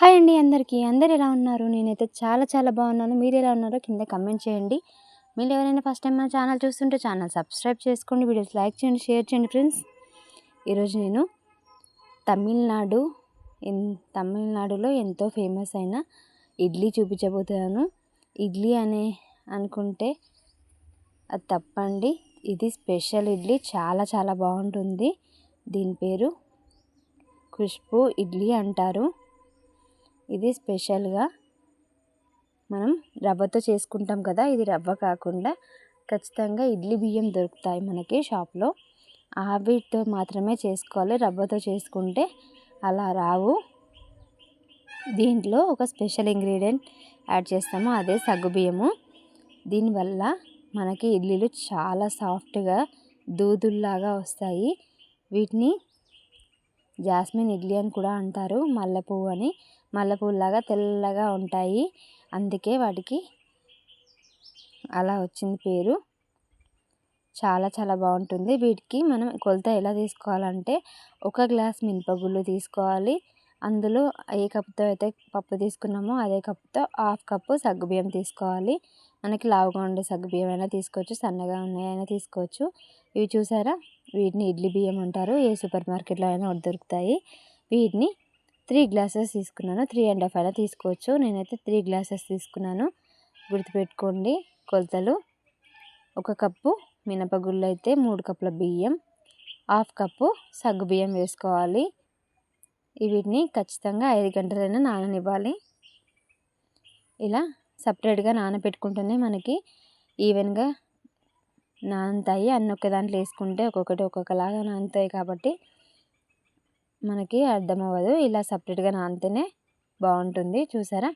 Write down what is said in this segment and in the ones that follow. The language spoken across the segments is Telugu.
హాయ్ అండి అందరికీ. అందరు ఎలా ఉన్నారు? నేనైతే చాలా చాలా బాగున్నాను. మీరు ఎలా ఉన్నారో కింద కమెంట్ చేయండి. మీరు ఎవరైనా ఫస్ట్ టైం మా ఛానల్ చూస్తుంటే ఛానల్ సబ్స్క్రైబ్ చేసుకోండి వీడియోస్ లైక్ చేయండి షేర్ చేయండి ఫ్రెండ్స్. ఈరోజు నేను తమిళనాడు తమిళనాడులో ఎంతో ఫేమస్ అయిన ఇడ్లీ చూపించబోతున్నాను. ఇడ్లీ అనే అనుకుంటే అది తప్పండి. ఇది స్పెషల్ ఇడ్లీ. చాలా చాలా బాగుంటుంది. దీని పేరు ఖుష్బు ఇడ్లీ అంటారు. ఇది స్పెషల్గా మనం రవ్వతో చేసుకుంటాం కదా ఇది రవ్వ కాకుండా ఖచ్చితంగా ఇడ్లీ బియ్యం దొరుకుతాయి మనకి షాప్లో. వీటితో మాత్రమే చేసుకోవాలి. రవ్వతో చేసుకుంటే అలా రావు. దీంట్లో ఒక స్పెషల్ ఇంగ్రీడియంట్ యాడ్ చేస్తాము అదే సగ్గుబియ్యము దీనివల్ల మనకి ఇడ్లీలు చాలా సాఫ్ట్గా దూదుల్లాగా వస్తాయి. వీటిని జాస్మిన్ ఇడ్లీ అని కూడా అంటారు మల్లెపువ్వు అని. మల్లెపూలాగా తెల్లగా ఉంటాయి. అందుకే వాటికి అలా వచ్చింది పేరు. చాలా చాలా బాగుంటుంది. వీటికి మనం కొలత ఎలా తీసుకోవాలంటే ఒక గ్లాస్ మినపగుళ్ళు తీసుకోవాలి. అందులో ఏ కప్తో అయితే పప్పు తీసుకున్నామో అదే కప్తో హాఫ్ కప్పు సగ్గుబియ్యం తీసుకోవాలి. మనకి లావుగా ఉండే సగ్గుబియ్యం అయినా తీసుకోవచ్చు సన్నగా ఉన్నాయైనా తీసుకోవచ్చు. ఇవి చూసారా? వీటిని ఇడ్లీ బియ్యం అంటారు. ఏ సూపర్ మార్కెట్లో అయినా దొరుకుతాయి. వీటిని త్రీ గ్లాసెస్ తీసుకున్నాను. త్రీ అండ్ హాఫ్ అయినా తీసుకోవచ్చు. నేనైతే త్రీ గ్లాసెస్ తీసుకున్నాను. గుర్తుపెట్టుకోండి కొలతలు. ఒక కప్పు మినపగుళ్ళు అయితే మూడు కప్పుల బియ్యం. హాఫ్ కప్పు సగ్గు బియ్యం వేసుకోవాలి. వీటిని ఖచ్చితంగా ఐదు గంటలైనా నాననివ్వాలి. ఇలా సపరేట్గా నానబెట్టుకుంటేనే మనకి ఈవెన్గా నానతాయి. అన్న ఒక దాంట్లో వేసుకుంటే ఒక్కొక్కటి ఒక్కొక్కలాగా నానతాయి కాబట్టి మనకి అర్థం అవ్వదు ఇలా సపరేట్గా నానితేనే బాగుంటుంది. చూసారా?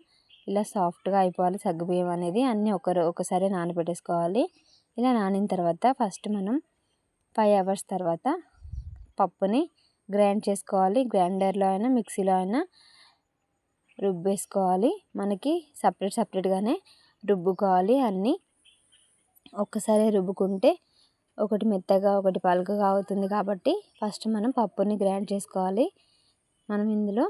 ఇలా సాఫ్ట్గా అయిపోవాలి సగ్గుబియ్యం అనేది. అన్నీ ఒకరు ఒకసారి నానబెట్టేసుకోవాలి. ఇలా నానిన తర్వాత ఫస్ట్ మనం ఫైవ్ అవర్స్ తర్వాత పప్పుని గ్రైండ్ చేసుకోవాలి. గ్రైండర్లో అయినా మిక్సీలో అయినా రుబ్బేసుకోవాలి. మనకి సపరేట్ సపరేట్గానే రుబ్బుకోవాలి. అన్నీ ఒక్కసారి రుబ్బుకుంటే ఒకటి మెత్తగా ఒకటి పలుకగా అవుతుంది కాబట్టి ఫస్ట్ మనం పప్పుని గ్రైండ్ చేసుకోవాలి. మనం ఇందులో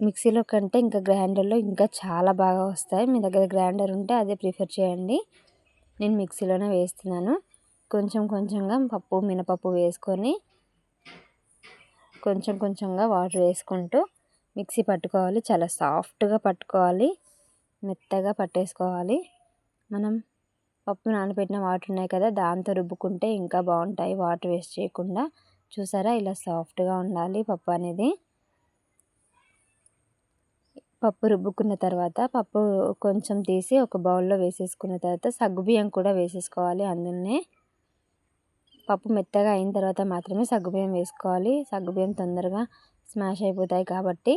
మిక్సీలో కంటే ఇంకా గ్రైండర్లో ఇంకా చాలా బాగా వస్తాయి. మీ దగ్గర గ్రైండర్ ఉంటే అదే ప్రిఫర్ చేయండి. నేను మిక్సీలోనే వేస్తున్నాను. కొంచెం కొంచెంగా పప్పు మినపప్పు వేసుకొని కొంచెం కొంచెంగా వాటర్ వేసుకుంటూ మిక్సీ పట్టుకోవాలి. చాలా సాఫ్ట్గా పట్టుకోవాలి. మెత్తగా పట్టేసుకోవాలి. మనం పప్పు నానబెట్టిన వాటర్ ఉన్నాయి కదా దాంతో రుబ్బుకుంటే ఇంకా బాగుంటాయి. వాటర్ వేస్ట్ చేయకుండా. చూసారా? ఇలా సాఫ్ట్గా ఉండాలి పప్పు అనేది. పప్పు రుబ్బుకున్న తర్వాత పప్పు కొంచెం తీసి ఒక బౌల్లో వేసేసుకున్న తర్వాత సగ్గుబియ్యం కూడా వేసేసుకోవాలి అందులోనే. పప్పు మెత్తగా అయిన తర్వాత మాత్రమే సగ్గుబియ్యం వేసుకోవాలి. సగ్గుబియ్యం తొందరగా స్మాష్ అయిపోతాయి కాబట్టి.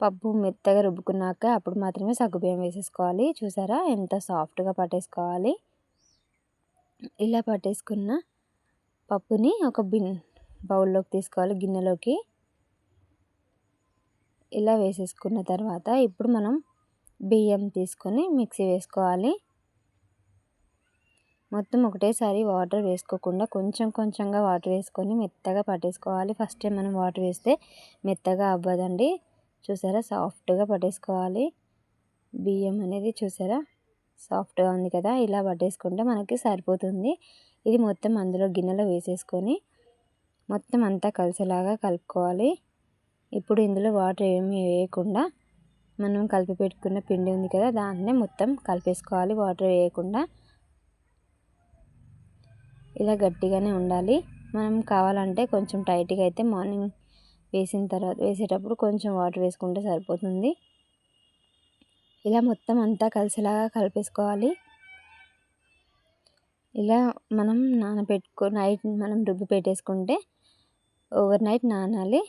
పప్పు మెత్తగా రుబ్బుకున్నాక అప్పుడు మాత్రమే సగ్గుబియ్యం వేసేసుకోవాలి. చూసారా? ఎంత సాఫ్ట్గా పట్టేసుకోవాలి. ఇలా పట్టేసుకున్న పప్పుని ఒక బిన్ బౌల్లోకి తీసుకోవాలి గిన్నెలోకి. ఇలా వేసేసుకున్న తర్వాత ఇప్పుడు మనం బియ్యం తీసుకొని మిక్సీ వేసుకోవాలి. మొత్తం ఒకటేసారి వాటర్ వేసుకోకుండా కొంచెం కొంచెంగా వాటర్ వేసుకొని మెత్తగా పట్టేసుకోవాలి. ఫస్ట్ టైం మనం వాటర్ వేస్తే మెత్తగా అవ్వదండి. చూసారా? సాఫ్ట్గా పట్టేసుకోవాలి. బియ్యం అనేది చూసారా? సాఫ్ట్గా ఉంది కదా? ఇలా పట్టేసుకుంటే మనకి సరిపోతుంది. ఇది మొత్తం అందులో గిన్నెలో వేసేసుకొని మొత్తం అంతా కలిసేలాగా కలుపుకోవాలి. ఇప్పుడు ఇందులో వాటర్ ఏమీ వేయకుండా మనం కలిపి పెట్టుకున్న పిండి ఉంది కదా? దాన్నే మొత్తం కలిపేసుకోవాలి. వాటర్ వేయకుండా ఇలా గట్టిగానే ఉండాలి. మనం కావాలంటే కొంచెం టైట్గా అయితే మార్నింగ్ వేసిన తర్వాత వేసేటప్పుడు కొంచెం వాటర్ వేసుకుంటే సరిపోతుంది. ఇలా మొత్తం అంతా కలిసేలాగా కలిపేసుకోవాలి. ఇలా మనం నానబెట్టుకో నైట్ మనం రుబ్బి పెట్టేసుకుంటే ఓవర్ నైట్ నానాలి.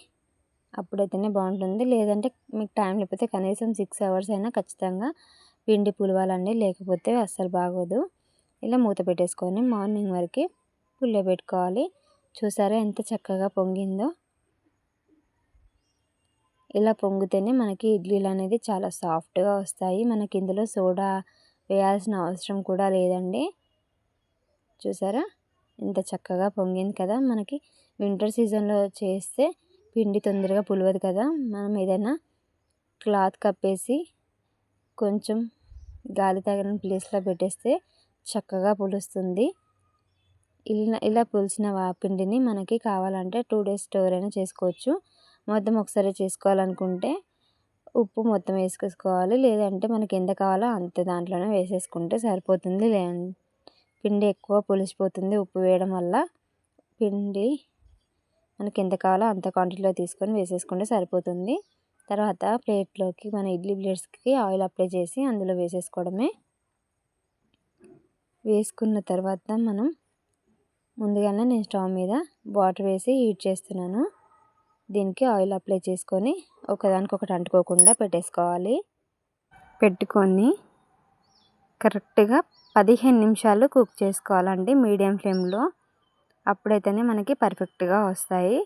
అప్పుడైతేనే బాగుంటుంది. లేదంటే మీకు టైం లేకపోతే కనీసం సిక్స్ అవర్స్ అయినా ఖచ్చితంగా పిండి పులవాలండి. లేకపోతే అస్సలు బాగోదు. ఇలా మూత పెట్టేసుకొని మార్నింగ్ వరకు పుల్లె పెట్టుకోవాలి చూసారా ఎంత చక్కగా పొంగిందో? ఇలా పొంగితేనే మనకి ఇడ్లీలు అనేది చాలా సాఫ్ట్గా వస్తాయి. మనకి ఇందులో సోడా వేయాల్సిన అవసరం కూడా లేదండి. చూసారా? ఇంత చక్కగా పొంగింది కదా! మనకి వింటర్ సీజన్లో చేస్తే పిండి తొందరగా పులవదు కదా! మనం ఏదైనా క్లాత్ కప్పేసి కొంచెం గాలి తగిన ప్లేస్లో పెట్టేస్తే చక్కగా పులుస్తుంది. ఇలా ఇలా పులిసిన పిండిని మనకి కావాలంటే టూ డేస్ స్టోర్ అయినా చేసుకోవచ్చు. మొత్తం ఒకసారి చేసుకోవాలనుకుంటే ఉప్పు మొత్తం వేసేసుకోవాలి. లేదంటే మనకి ఎంత కావాలో అంత దాంట్లోనే వేసేసుకుంటే సరిపోతుంది లే. పిండి ఎక్కువ పులిసిపోతుంది ఉప్పు వేయడం వల్ల. పిండి మనకి ఎంత కావాలో అంత క్వాంటిటీలో తీసుకొని వేసేసుకుంటే సరిపోతుంది. తర్వాత ప్లేట్లోకి మన ఇడ్లీ ప్లేట్స్కి ఆయిల్ అప్లై చేసి అందులో వేసేసుకోవడమే. వేసుకున్న తర్వాత మనం ముందుగానే నేను స్టవ్ మీద వాటర్ వేసి హీట్ చేస్తున్నాను. దీనికి ఆయిల్ అప్లై చేసుకొని ఒకదానికొకటి అంటుకోకుండా పెట్టేసుకోవాలి. పెట్టుకొని కరెక్ట్గా పదిహేను నిమిషాలు కుక్ చేసుకోవాలండి మీడియం ఫ్లేమ్లో. అప్పుడైతేనే మనకి పర్ఫెక్ట్గా వస్తాయి.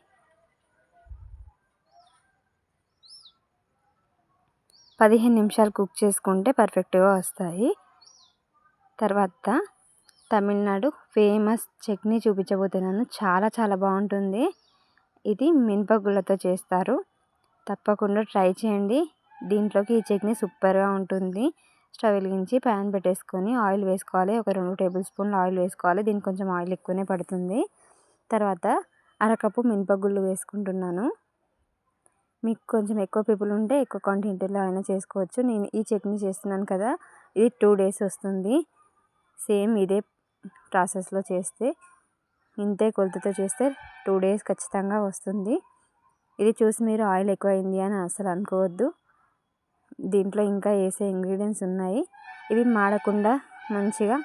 పదిహేను నిమిషాలు కుక్ చేసుకుంటే పర్ఫెక్ట్గా వస్తాయి. తర్వాత తమిళనాడు ఫేమస్ చట్నీ చూపించబోతున్నాను. చాలా చాలా బాగుంటుంది. ఇది మినపగుళ్ళతో చేస్తారు. తప్పకుండా ట్రై చేయండి. దీంట్లోకి ఈ చట్నీ సూపర్గా ఉంటుంది. స్టవ్ వెలిగించి ప్యాన్ పెట్టేసుకొని ఆయిల్ వేసుకోవాలి. ఒక రెండు టేబుల్ స్పూన్లు ఆయిల్ వేసుకోవాలి. దీనికి కొంచెం ఆయిల్ ఎక్కువనే పడుతుంది. తర్వాత అరకప్పు మినపగుళ్ళు వేసుకుంటున్నాను. మీకు కొంచెం ఎక్కువ పీపుల్ ఉంటే ఎక్కువ క్వాంటిటీలో అయినా చేసుకోవచ్చు. నేను ఈ చట్నీ చేస్తున్నాను కదా ఇది టూ డేస్ వస్తుంది. సేమ్ ఇదే ప్రాసెస్లో చేస్తే ఇంతే కొలతతో చేస్తే టూ డేస్ ఖచ్చితంగా వస్తుంది. ఇది చూసి మీరు ఆయిల్ ఎక్కువైంది అని అసలు అనుకోవద్దు. దీంట్లో ఇంకా వేసే ఇంగ్రీడియంట్స్ ఉన్నాయి. ఇవి మాడకుండా మంచిగా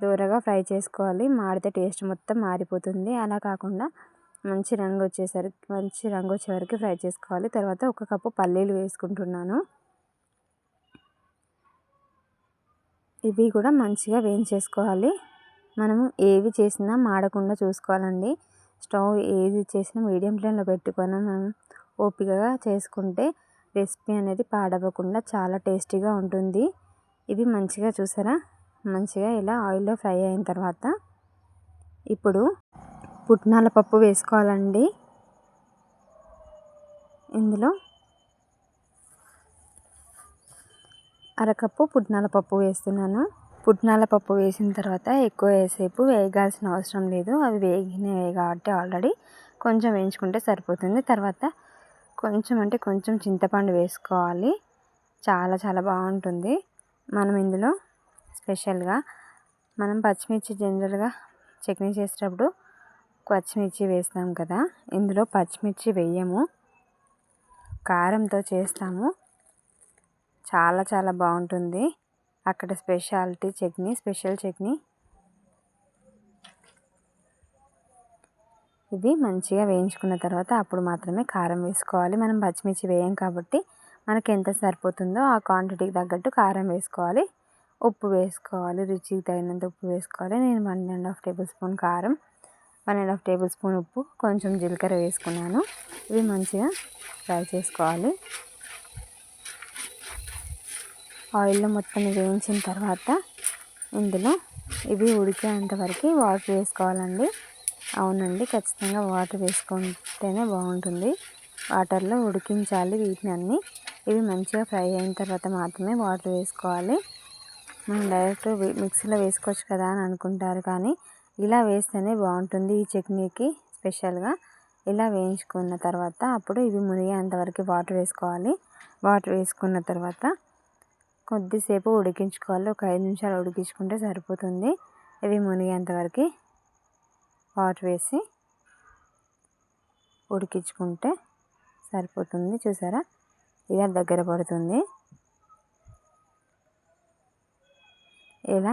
దూరగా ఫ్రై చేసుకోవాలి. మాడితే టేస్ట్ మొత్తం మారిపోతుంది. అలా కాకుండా మంచి రంగు వచ్చేసరికి మంచి రంగు వచ్చే వరకు ఫ్రై చేసుకోవాలి. తర్వాత ఒక కప్పు పల్లీలు వేసుకుంటున్నాను. ఇవి కూడా మంచిగా వేయించేసుకోవాలి. మనము ఏవి చేసినా మాడకుండా చూసుకోవాలండి. స్టవ్ ఏది చేసినా మీడియం ఫ్లేమ్లో పెట్టుకొని మనం ఓపికగా చేసుకుంటే రెసిపీ అనేది పాడవకుండా చాలా టేస్టీగా ఉంటుంది. ఇవి మంచిగా చూసారా? మంచిగా ఇలా ఆయిల్లో ఫ్రై అయిన తర్వాత ఇప్పుడు పుట్నాల పప్పు వేసుకోవాలండి. ఇందులో అరకప్పు పుట్నాల పప్పు వేస్తున్నాను. పుట్నాల పప్పు వేసిన తర్వాత ఎక్కువ వేసేపు వేగాల్సిన అవసరం లేదు. అవి వేగినవి కాబట్టి ఆల్రెడీ కొంచెం వేయించుకుంటే సరిపోతుంది. తర్వాత కొంచెం అంటే కొంచెం చింతపండు వేసుకోవాలి. చాలా చాలా బాగుంటుంది. మనం ఇందులో స్పెషల్గా మనం పచ్చిమిర్చి జనరల్గా చట్నీ చేసేటప్పుడు పచ్చిమిర్చి వేస్తాం కదా. ఇందులో పచ్చిమిర్చి వేయము. కారంతో చేస్తాము. చాలా చాలా బాగుంటుంది. అక్కడ స్పెషాలిటీ చట్నీ స్పెషల్ చట్నీ. ఇవి మంచిగా వేయించుకున్న తర్వాత అప్పుడు మాత్రమే కారం వేసుకోవాలి. మనం పచ్చిమిర్చి వేయం కాబట్టి మనకి ఎంత సరిపోతుందో ఆ క్వాంటిటీకి తగ్గట్టు కారం వేసుకోవాలి. ఉప్పు వేసుకోవాలి రుచికి తగినంత ఉప్పు వేసుకోవాలి. నేను one and half tablespoon కారం one and half tablespoon ఉప్పు కొంచెం జీలకర్ర వేసుకున్నాను. ఇవి మంచిగా ఫ్రై చేసుకోవాలి. ఆయిల్లో మొత్తం వేయించిన తర్వాత ఇందులో ఇవి ఉడికేంత వరకు వాటర్ వేసుకోవాలండి. అవునండి ఖచ్చితంగా వాటర్ వేసుకుంటేనే బాగుంటుంది. వాటర్లో ఉడికించాలి వీటిని అన్నీ. ఇవి మంచిగా ఫ్రై అయిన తర్వాత మాత్రమే వాటర్ వేసుకోవాలి. మనం డైరెక్ట్ మిక్సీలో వేసుకోవచ్చు కదా అని అనుకుంటారు కానీ ఇలా వేస్తేనే బాగుంటుంది ఈ చట్నీకి స్పెషల్గా. ఇలా వేయించుకున్న తర్వాత అప్పుడు ఇవి మునిగేంతవరకు వాటర్ వేసుకోవాలి. వాటర్ వేసుకున్న తర్వాత కొద్దిసేపు ఉడికించుకోవాలి. ఒక ఐదు నిమిషాలు ఉడికించుకుంటే సరిపోతుంది. ఇవి మునిగేంతవరకు వాటర్ వేసి ఉడికించుకుంటే సరిపోతుంది. చూసారా? ఇలా దగ్గర పడుతుంది. ఇలా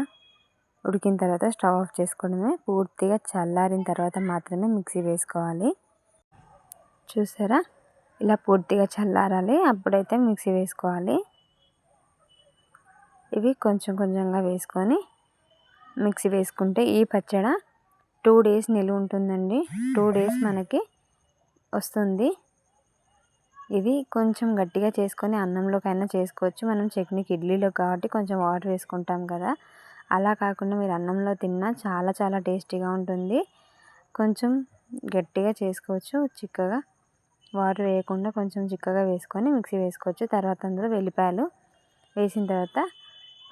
ఉడికిన తర్వాత స్టవ్ ఆఫ్ చేసుకోవడమే. పూర్తిగా చల్లారిన తర్వాత మాత్రమే మిక్సీ వేసుకోవాలి. చూసారా? ఇలా పూర్తిగా చల్లారాలి. అప్పుడైతే మిక్సీ వేసుకోవాలి. ఇవి కొంచెం కొంచెంగా వేసుకొని మిక్సీ వేసుకుంటే ఈ పచ్చడి టూ డేస్ నిలువ ఉంటుందండి. టూ డేస్ మనకి వస్తుంది. ఇది కొంచెం గట్టిగా చేసుకొని అన్నంలోకైనా చేసుకోవచ్చు. మనం చట్నీకి ఇడ్లీలో కాబట్టి కొంచెం వాటర్ వేసుకుంటాం కదా. అలా కాకుండా మీరు అన్నంలో తిన్నా చాలా చాలా టేస్టీగా ఉంటుంది. కొంచెం గట్టిగా చేసుకోవచ్చు. చిక్కగా వాటర్ వేయకుండా కొంచెం చిక్కగా వేసుకొని మిక్సీ వేసుకోవచ్చు. తర్వాత అందులో వెల్లిపాయలు వేసిన తర్వాత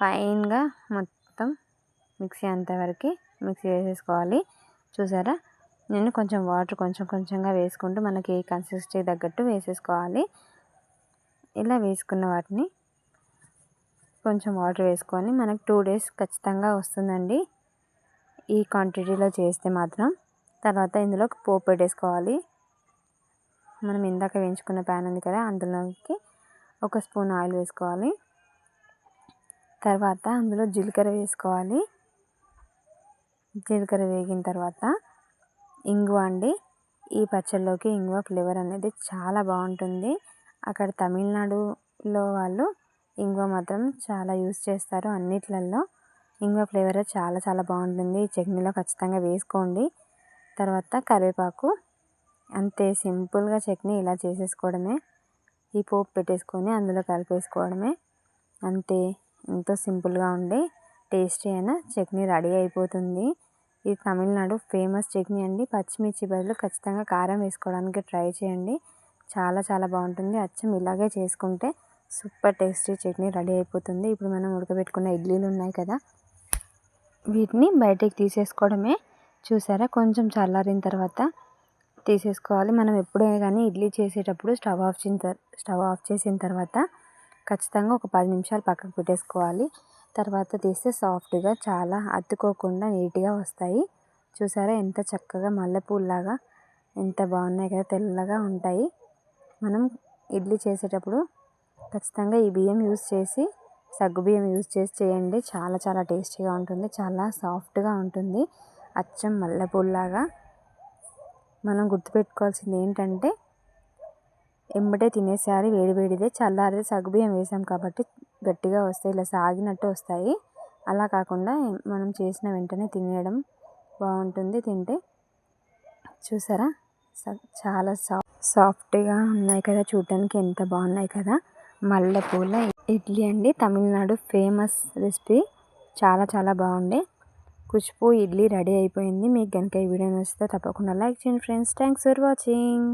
ఫైన్గా మొత్తం మిక్సీ అంతవరకు మిక్సీ వేసేసుకోవాలి. చూసారా? నేను కొంచెం వాటర్ కొంచెం కొంచెంగా వేసుకుంటూ మనకి కన్సిస్టెన్సీ తగ్గట్టు వేసేసుకోవాలి. ఇలా వేసుకున్న వాటిని కొంచెం వాటర్ వేసుకొని మనకు టూ డేస్ ఖచ్చితంగా వస్తుందండి. ఈ క్వాంటిటీలో చేస్తే మాత్రం. తర్వాత ఇందులో పోపు పెట్టేసుకోవాలి. మనం ఇందాక వేయించుకున్న ప్యాన్ ఉంది కదా అందులోకి ఒక స్పూన్ ఆయిల్ వేసుకోవాలి. తర్వాత అందులో జీలకర్ర వేసుకోవాలి. జీలకర్ర వేగిన తర్వాత ఇంగువ అండి. ఈ పచ్చళ్ళలోకి ఇంగువ ఫ్లేవర్ అనేది చాలా బాగుంటుంది. అక్కడ తమిళనాడులో వాళ్ళు ఇంగువ మాత్రం చాలా యూస్ చేస్తారు అన్నిట్లలో. ఇంగువ ఫ్లేవర్ చాలా చాలా బాగుంటుంది. ఈ చట్నీలో ఖచ్చితంగా వేసుకోండి. తర్వాత కరివేపాకు. అంతే సింపుల్గా చట్నీ ఇలా చేసేసుకోవడమే. ఈ పోపు పెట్టేసుకొని అందులో కలిపేసుకోవడమే. అంతే. ఎంతో సింపుల్గా ఉండే టేస్టీ అయిన చట్నీ రెడీ అయిపోతుంది. ఇది తమిళనాడు ఫేమస్ చట్నీ అండి. పచ్చిమిర్చి బదులు ఖచ్చితంగా కారం వేసుకోవడానికి ట్రై చేయండి. చాలా చాలా బాగుంటుంది. అచ్చం ఇలాగే చేసుకుంటే సూపర్ టేస్టీ చట్నీ రెడీ అయిపోతుంది. ఇప్పుడు మనం ఉడకబెట్టుకున్న ఇడ్లీలు ఉన్నాయి కదా వీటిని బయటికి తీసేసుకోవడమే. చూసారా? కొంచెం చల్లారిన తర్వాత తీసేసుకోవాలి. మనం ఎప్పుడే కానీ ఇడ్లీ చేసేటప్పుడు స్టవ్ ఆఫ్ చేసిన స్టవ్ ఆఫ్ చేసిన తర్వాత ఖచ్చితంగా ఒక పది నిమిషాలు పక్కకు పెట్టేసుకోవాలి. తర్వాత తీస్తే సాఫ్ట్గా చాలా అతుక్కోకుండా నీట్గా వస్తాయి. చూసారా ఎంత చక్కగా మల్లెపూలాగా ఎంత బాగున్నాయి కదా తెల్లగా ఉంటాయి. మనం ఇడ్లీ చేసేటప్పుడు ఖచ్చితంగా ఈ బియ్యం యూస్ చేసి సగ్గుబియ్యం యూస్ చేసి చేయండి. చాలా చాలా టేస్టీగా ఉంటుంది చాలా సాఫ్ట్గా ఉంటుంది. అచ్చం మల్లెపూలాగా మనం గుర్తుపెట్టుకోవాల్సింది ఏంటంటే ఎంబటే తినేసారి వేడి వేడిదే. చల్లారితే సగ్గుబియ్యం వేసాం కాబట్టి గట్టిగా వస్తాయి ఇలా సాగినట్టు వస్తాయి. అలా కాకుండా మనం చేసిన వెంటనే తినేయడం బాగుంటుంది తింటే. చూసారా? చాలా సాఫ్ట్ సాఫ్ట్గా ఉన్నాయి కదా చూడటానికి ఎంత బాగున్నాయి కదా. మల్లెపూల ఇడ్లీ అండి తమిళనాడు ఫేమస్ రెసిపీ. చాలా చాలా బాగుండే. కుష్పు ఇడ్లీ రెడీ అయిపోయింది. మీకు కనుక ఈ వీడియో నచ్చితే తప్పకుండా లైక్ చేయండి ఫ్రెండ్స్. Thanks for watching.